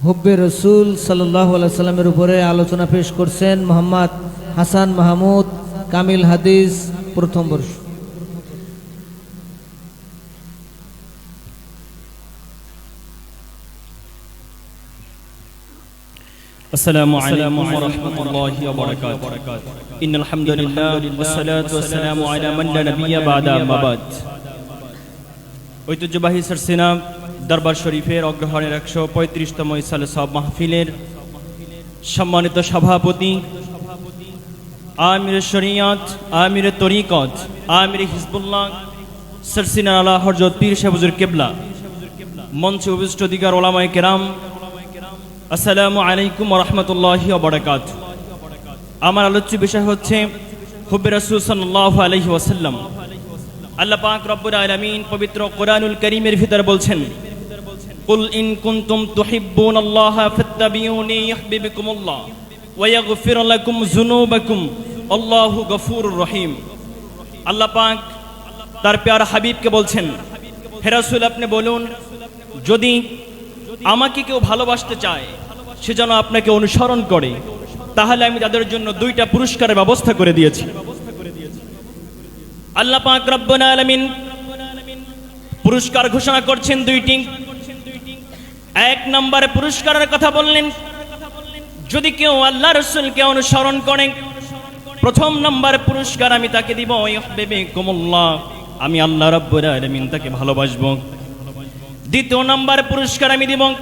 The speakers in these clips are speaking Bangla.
হুব্বে রসুল সাল্লাহ সাল্লামের উপরে আলোচনা পেশ করছেন মোহাম্মদ হাসান মাহমুদ কামিল হাদিস প্রথম বর্ষ السلام عليكم ورحمة الله وبركاته إن الحمد لله والصلاة والسلام على من لا نبي بعد أما بعد ঐতিহ্যবাহী সরসিনা দরবার শরীফের অগ্রহণের একশো পঁয়ত্রিশতম ইসালে সব মাহফিলের সম্মানিত সভাপতি, আমির শরিয়ত, আমির তরিকত, আমির হিজবুল্লাহ সরসিনা আলা হরজত পীর শাহবুজুর কেবলা, মঞ্চে উপবিষ্ট দিগার ওলামায় কেরাম, আসসালামু আলাইকুম রহমতুল্লাহ বরকাত। আমার আলোচ্য বিষয় হচ্ছে হুব্বে রসুল সাল্লাহ আলহি ওয়াসাল্লাম। আল্লাহ পাক রব্বুল আলামিন পবিত্র কোরআনুল করিমের ভিতর বলছেন কুল ইন কুনতুম তুহিব্বুন আল্লাহ ফাত্তাবিউনি ইউহিব্বুকুমুল্লাহ ওয়া ইয়াগফির লাকুম যুনুবাকুম আল্লাহু গফুরুর রহিম আল্লাহ পাক তার প্যার হাবিবকে বলছেন, হে রাসূল, আপনি বলুন, যদি আমাকে কেউ ভালোবাসতে চায়, সে যেন আপনাকে অনুসরণ করে, তাহলে আমি তাদের জন্য দুইটা পুরস্কারের ব্যবস্থা করে দিয়েছি। আল্লাহ পাক রব্বুল আলামিন পুরস্কার ঘোষণা করছেন দুইটি। এক নম্বরে পুরস্কারের কথা বললেন। যদি কেউ আল্লাহ রসুলকে অনুসরণ করে, প্রথম নম্বর পুরস্কার আমি তাকে দিব আমি আল্লাহ আলামিন তাকে ভালোবাসবো। দ্বিতীয় নাম্বার পুরস্কার আমি দিব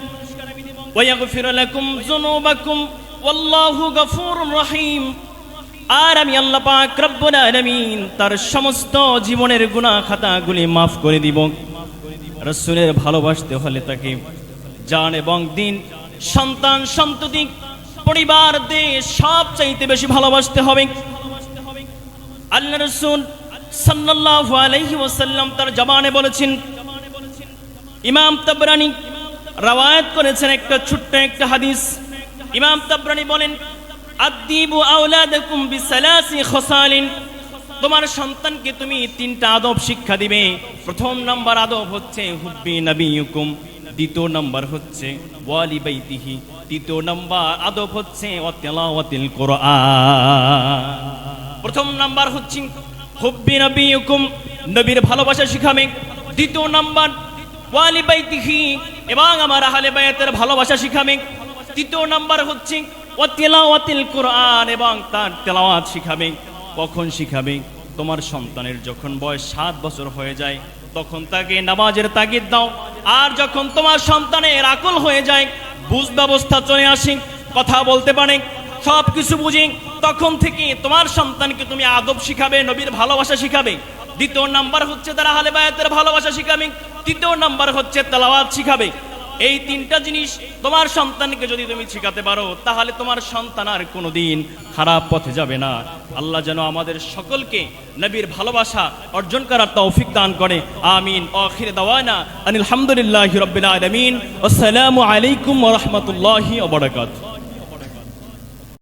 আর আমি আল্লাহ পাক রব্বুল তার সমস্ত জীবনের গুনাহ খাতাগুলি maaf করে দিব। রাসূলের ভালোবাসতে হলে তাকে জান এবং দিন, সন্তান, সন্ততি, পরিবার, দেশ, সব চাইতে বেশি ভালোবাসতে হবে। আল্লাহ রাসূল সাল্লাল্লাহু আলাইহি ওয়াসাল্লাম তার জবানে বলেছেন, ইমাম তাবরানি রাওয়ায়াত করেছেন একটা ছোট্ট একটা হাদিস। ইমাম তাবরানি বলেন আদিবু আওলাদাকুম বিসালাসি খসালিন, তোমার সন্তানকে তুমি তিনটা আদব শিক্ষা দিবে। প্রথম নাম্বার আদব হচ্ছে হুব্বি নবিয়ুকুম। দ্বিতীয় নাম্বার হচ্ছে ওয়ালি বাইতিহি। তৃতীয় নাম্বার আদব হচ্ছে ওয়াতিলাওয়াতিল কোরআন। প্রথম নাম্বার হচ্ছে, হুব্বি নবিয়ুকুম নবীর ভালোবাসা শিখাবে। দ্বিতীয় নাম্বার, ওয়ালি বাইতিহি, এবং আমার আহলে বায়াতের ভালোবাসা শিখাবে। তৃতীয় নাম্বার হচ্ছে, ও তেলাওয়াতিল কোরআন, এবং তার তেলাওয়াত শিখাবে। কখন শিখাবে? তোমার সন্তানের যখন বয়স সাত বছর হয়ে যায় তখন তাকে নামাজের তাগিদ দাও। আর যখন তোমার সন্তানের আকল হয়ে যায়, বুঝ ব্যবস্থা চলে আসি, কথা বলতে পারে সব কিছু বুঝি, তখন থেকে তোমার সন্তানকে তুমি আদব শিখাবে, নবীর ভালোবাসা শিখাবে। দ্বিতীয় নাম্বার হচ্ছে তারা হালে বায়াতের ভালোবাসা শিখাবে, তৃতীয় নাম্বার হচ্ছে তেলাওয়াত শিখাবে। এই তিনটা জিনিস তোমার সন্তানকে যদি তুমি শিখাতে পারো, তাহলে তোমার সন্তান আর কোনোদিন খারাপ পথে যাবে না। আল্লাহ যেন আমাদের সকলকে নবীর ভালোবাসা অর্জন করার তৌফিক দান করে। আমিন। আখির দাওয়ানা আনিল হামদুলিল্লাহ রাব্বিল আলামিন। আসসালামু আলাইকুম রাহমাতুল্লাহি ওয়া বারাকাতুহু।